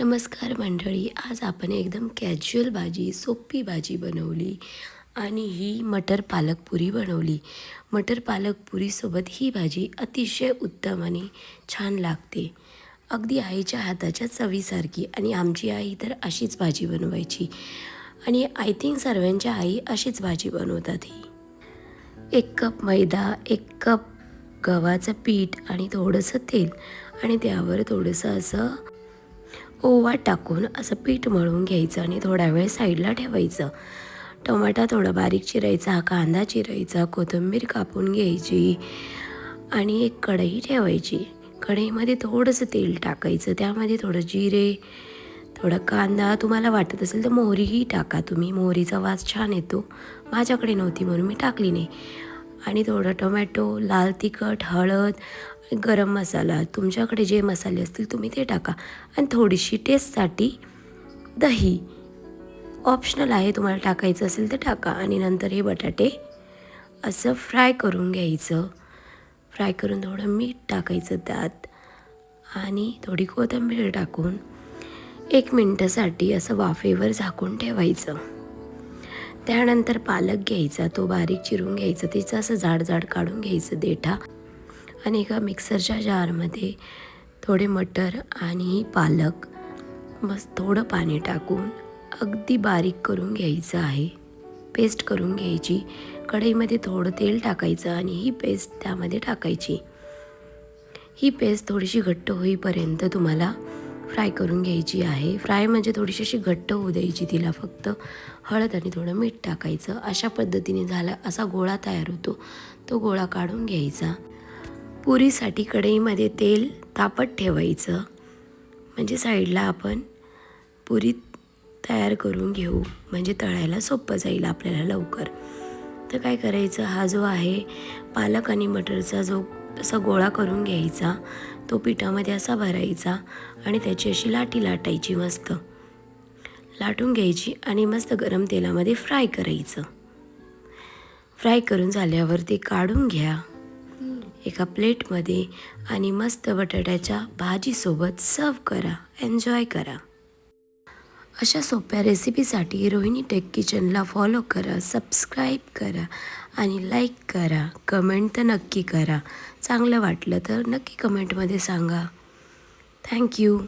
नमस्कार मंडळी आज आपण एकदम कॅज्युअल भाजी सोपी भाजी बनवली आणि ही मटर पालक पुरी बनवली. मटर पालक पुरीसोबत ही भाजी अतिशय उत्तम आणि छान लागते. अगदी आईच्या हाताच्या चवीसारखी आणि आमची आई तर अशीच भाजी बनवायची आणि आय थिंक सर्वांच्या आई अशीच भाजी बनवतात ही. एक कप मैदा एक कप गव्हाचं पीठ आणि थोडंसं तेल आणि त्यावर थोडंसं असं ओवा टाकून असं पीठ मळून घ्यायचं आणि थोडा वेळ साईडला ठेवायचं. टमाटा थोडा बारीक चिरायचा कांदा चिरायचा कोथिंबीर कापून घ्यायची आणि एक कढई ठेवायची. कढईमध्ये थोडंसं तेल टाकायचं त्यामध्ये थोडं जिरे थोडा कांदा. तुम्हाला वाटत असेल तर मोहरीही टाका. तुम्ही मोहरीचा वास छान येतो. माझ्याकडे नव्हती म्हणून मी टाकली नाही. आणि थोडं टोमॅटो लाल तिखट हळद गरम मसाला तुमच्याकडे जे मसाले असतील तुम्ही ते टाका. आणि थोडीशी टेस्टसाठी दही. ऑप्शनल आहे तुम्हाला टाकायचं असेल तर टाका. आणि नंतर हे बटाटे असं फ्राय करून घ्यायचं. फ्राय करून थोडं मीठ टाकायचं त्यात. आणि थोडी कोथिंबीर टाकून एक मिनटासाठी असं वाफेवर झाकून ठेवायचं. त्यानंतर पालक घ्यायचा तो बारीक चिरून घ्यायचा त्याचं असं जाड जाड काढून घ्यायचं देठा. आणि एका मिक्सरच्या जारमध्ये थोडे मटर आणि पालक मस्त थोडं पाणी टाकून अगदी बारीक करून घ्यायचं आहे. पेस्ट करून घ्यायची. कढईमध्ये थोडं तेल टाकायचं आणि ही पेस्ट त्यामध्ये टाकायची. ही पेस्ट थोडीशी घट्ट होईपर्यंत तुम्हाला फ्राय करून घ्यायची आहे. फ्राय म्हणजे थोडीशी अशी घट्ट होऊ द्यायची. तिला फक्त हळद आणि थोडं मीठ टाकायचं. अशा पद्धतीने झाला असा गोळा तयार होतो. तो गोळा काढून घ्यायचा. पुरीसाठी कढईमध्ये तेल तापत ठेवायचं. म्हणजे साईडला आपण पुरी तयार करून घेऊ. म्हणजे तळायला सोपं जाईल आपल्याला लवकर. तर काय करायचं? हा जो आहे पालक आणि मटरचा जो असा गोळा करून घ्यायचा तो पिठामध्ये असा भरायचा आणि त्याची अशी लाटी लाटायची मस्त. लाटून घ्यायची आणि मस्त गरम तेलामध्ये फ्राय करायचं. फ्राय करून झाल्यावर ते काढून घ्या. एका प्लेटमध्ये आणि मस्त बटाट्याच्या भाजीसोबत सर्व करा. एन्जॉय करा. अशा सोप्या रेसिपीसाठी रोहिणी टेक किचनला फॉलो करा सबस्क्राईब करा आणि लाईक करा. कमेंट तर नक्की करा. चांगलं वाटलं तर नक्की कमेंटमध्ये सांगा. थँक्यू